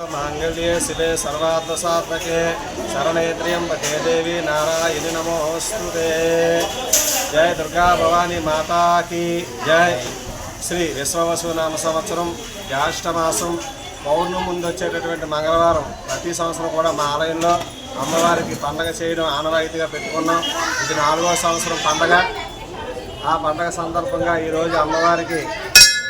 మాంగళ్యే శివే శరణేత్రియం శరణేత్ర్యంబకే దేవి నారాయణి నమోస్తుతే జయ దుర్గా భవానీ మాతాకి జయ శ్రీ విశ్వవసు నామ సంవత్సరం జ్యేష్ఠమాసం పౌర్ణమి ముందు వచ్చేటటువంటి మంగళవారం. ప్రతి సంవత్సరం కూడా మా ఆలయంలో అమ్మవారికి పండగ చేయడం ఆనవాయితీగా పెట్టుకున్నాం. ఇది నాలుగో సంవత్సరం పండగ. ఆ పండగ సందర్భంగా ఈరోజు అమ్మవారికి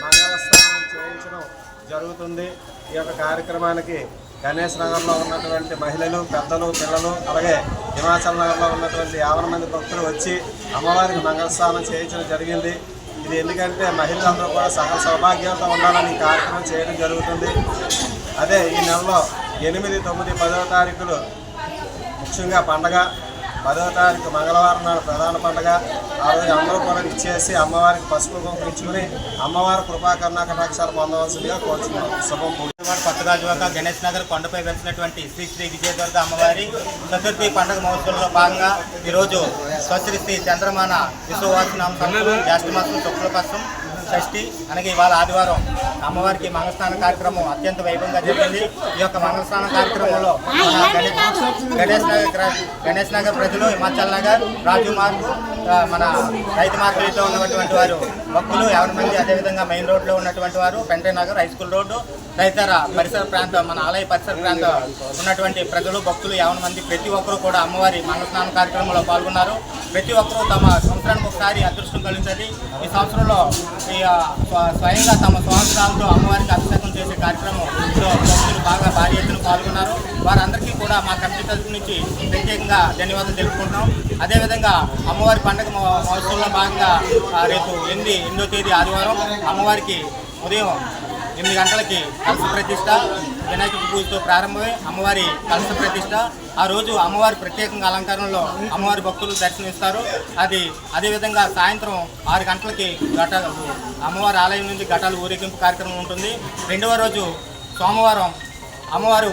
మంగళ స్నానం చేయించడం జరుగుతుంది. ఈ యొక్క కార్యక్రమానికి గణేష్ నగర్లో ఉన్నటువంటి మహిళలు పెద్దలు పిల్లలు అలాగే హిమాచల్ నగర్లో ఉన్నటువంటి యాభై మంది భక్తులు వచ్చి అమ్మవారికి మంగళ స్నానం చేయించడం జరిగింది. ఇది ఎందుకంటే మహిళలందరూ కూడా సహ సౌభాగ్యంతో ఉండాలని కార్యక్రమం చేయడం జరుగుతుంది. అదే ఈ నెలలో ఎనిమిది తొమ్మిది పదవ తారీఖులు ముఖ్యంగా పండగ. పదవ తారీఖు మంగళవారం నాడు ప్రధాన పండగ. ఆ రోజు అందరూ కూడా ఇచ్చేసి అమ్మవారికి పసుపు పంపించుకుని అమ్మవారి కృపా కరుణా కటాక్షాలు పొందవలసిందిగా కోరుచున్నాం. శుభం. పూజ విజయవాడ గణేష్ నగర్ కొండపై వెళ్తున్నటువంటి శ్రీ శ్రీ విజయదుర్గ అమ్మవారి చతుర్థి పండుగ మహోత్సవంలో భాగంగా ఈరోజు స్వశ్రీ శ్రీ చంద్రమాన విశ్వవాసనామ సంవత్సరం జ్యేష్ఠమాసం శుక్లపక్షం షష్ఠి అనగా ఇవాళ ఆదివారం అమ్మవారికి మంగళస్నాన కార్యక్రమం అత్యంత వైభవంగా జరిగింది. ఈ యొక్క మంగళస్నాన కార్యక్రమంలో గణేష్ గణేష్ నగర్ గణేష్ నగర్ ప్రజలు హిమాచల్ నగర్ రాజు మార్గ్ మన రైతు మార్కెట్లో ఉన్నటువంటి వారు భక్తులు ఎవరి మంది అదేవిధంగా మెయిన్ రోడ్లో ఉన్నటువంటి వారు Pente Nagar high school road తదితర పరిసర ప్రాంతం మన ఆలయ పరిసర ప్రాంతం ఉన్నటువంటి ప్రజలు భక్తులు ఎవరి మంది ప్రతి ఒక్కరూ కూడా అమ్మవారి మంగళస్నాన కార్యక్రమంలో పాల్గొన్నారు. ప్రతి ఒక్కరూ తమ సంవత్సరానికి ఒకసారి అదృష్టం కలిగించండి ఈ సంవత్సరంలో ఈ, స్వయంగా తమ స్వామిత్రాలతో అమ్మవారికి అభిషేకం చేసే కార్యక్రమం భక్తులు బాగా భారీ ఎత్తున పాల్గొన్నారు. వారందరికీ కూడా మా కమిటీ తరఫు నుంచి ప్రత్యేకంగా ధన్యవాదాలు తెలుపుకుంటున్నాం. అదేవిధంగా అమ్మవారి పండుగ మహోత్సవంలో భాగంగా రేపు ఎనిమిది ఎనిమిదో తేదీ ఆదివారం అమ్మవారికి ఉదయం ఎనిమిది గంటలకి కలస ప్రతిష్ట వినాయక పూజతో ప్రారంభమై అమ్మవారి కలస ప్రతిష్ట. ఆ రోజు అమ్మవారి ప్రత్యేకంగా అలంకరణలో అమ్మవారి భక్తులు దర్శనమిస్తారు. అది అదేవిధంగా సాయంత్రం ఆరు గంటలకి ఘట అమ్మవారి ఆలయం నుంచి ఘటాలు ఊరేగింపు కార్యక్రమం ఉంటుంది. రెండవ రోజు సోమవారం అమ్మవారు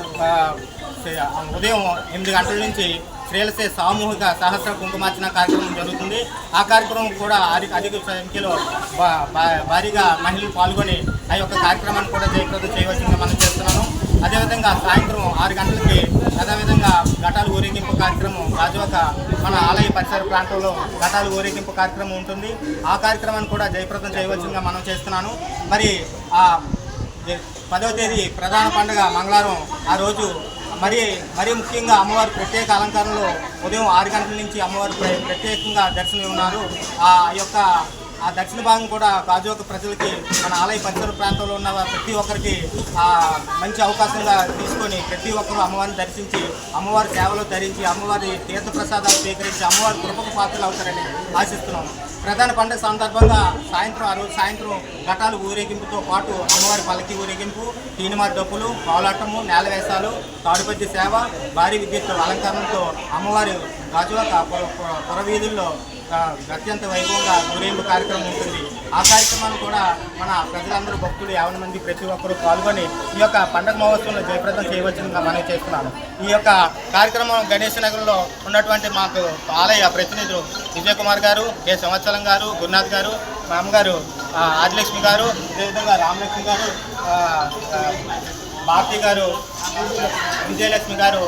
ఉదయం ఎనిమిది గంటల నుంచి శ్రీలసే సామూహిక సహస్ర కుంకుమార్చన కార్యక్రమం జరుగుతుంది. ఆ కార్యక్రమం కూడా అధిక అధిక సంఖ్యలో భారీగా మహిళలు పాల్గొని ఆ యొక్క కార్యక్రమాన్ని కూడా జయప్రదం చేయవలసిందిగా మనం చేస్తున్నాము. అదేవిధంగా సాయంత్రం ఆరు గంటలకి అదేవిధంగా ఘటాలు ఊరేగింపు కార్యక్రమం రాజవక మన ఆలయ పరిసర ప్రాంతంలో ఘటాలు ఊరేగింపు కార్యక్రమం ఉంటుంది. ఆ కార్యక్రమాన్ని కూడా జయప్రదం చేయవలసిందిగా మనం చేస్తున్నాను. మరి ఆ పదవ తేదీ ప్రధాన పండుగ మంగళవారం. ఆ రోజు మరి మరి ముఖ్యంగా అమ్మవారి ప్రత్యేక అలంకారంలో ఉదయం ఆరు గంటల నుంచి అమ్మవారి ప్రత్యేకంగా దర్శనం ఉన్నారు ఆ యొక్క ఆ దక్షిణ భాగం కూడా గాజువాక ప్రజలకి మన ఆలయ పరిసర ప్రాంతంలో ఉన్న ప్రతి ఒక్కరికి ఆ మంచి అవకాశంగా తీసుకొని ప్రతి ఒక్కరూ అమ్మవారిని దర్శించి అమ్మవారి సేవలు ధరించి అమ్మవారి తీర్థప్రసాదాలు స్వీకరించి అమ్మవారి కృపకు పాత్రలు అవుతారని ఆశిస్తున్నాం ప్రధాన పండుగ సందర్భంగా సాయంత్రం ఆ రోజు సాయంత్రం ఘటాలు ఊరేగింపుతో పాటు అమ్మవారి పల్లకి ఊరేగింపు తీనిమారి డప్పులు పావులాటము నేలవేసాలు తాడుపద్య సేవ భారీ విద్యుత్ అలంకరణతో అమ్మవారి గాజువాక పొర వీధుల్లో పురవీధుల్లో అత్యంత వైభవంగా ఊరేగింపు కార్యక్రమం ఉంటుంది. ఆ కార్యక్రమాన్ని కూడా మన ప్రజలందరూ భక్తులు యాభై మంది ప్రతి ఒక్కరూ పాల్గొని ఈ యొక్క పండగ మహోత్సవంలో జయప్రదం చేయవచ్చుగా మనం చేస్తున్నాను ఈ యొక్క కార్యక్రమం గణేష్ నగర్లో ఉన్నటువంటి మాకు ఆలయ ప్రతినిధులు విజయ్ కుమార్ గారు కె. సంవత్సరం గారు గురునాథ్ గారు మా అమ్మగారు ఆదిలక్ష్మి గారు అదేవిధంగా రామలక్ష్మి గారు భారతి గారు విజయలక్ష్మి గారు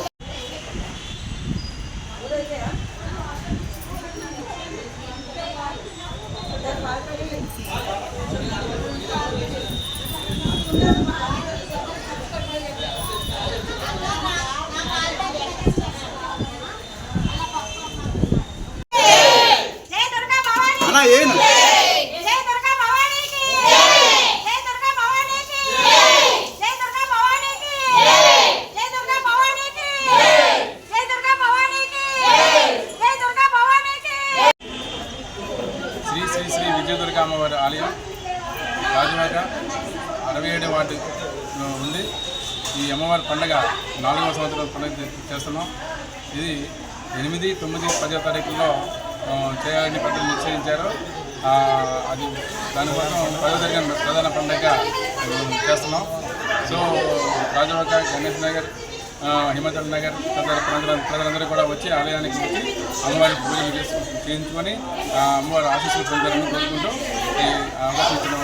భవానీకి శ్రీ శ్రీ శ్రీ విజయదుర్గ అమ్మవారి ఆలయం రాజవాక. అరవై ఏడు వాటి ఉంది. ఈ అమ్మవారి పండగ నాలుగవ సంవత్సరం పండుగ చేస్తున్నాం. ఇది ఎనిమిది తొమ్మిది పదో తారీఖుల్లో చేయాలని పెద్దలు నిశ్చయించారు. అది దానికోసం పదో తారీఖున ప్రధాన పండుగ చేస్తున్నాం. సో రాజవాక గణేష్ నగర్ హిమాచల్ నగర్ తదితర ప్రాంతాల ప్రజలందరూ కూడా వచ్చి ఆలయానికి వచ్చి అమ్మవారి పూజలు చేసు చేయించుకొని ఆ, అమ్మవారి ఆశీస్సులు పొందాలని కోరుకుంటూ ఈ అవకాశం ఇచ్చిన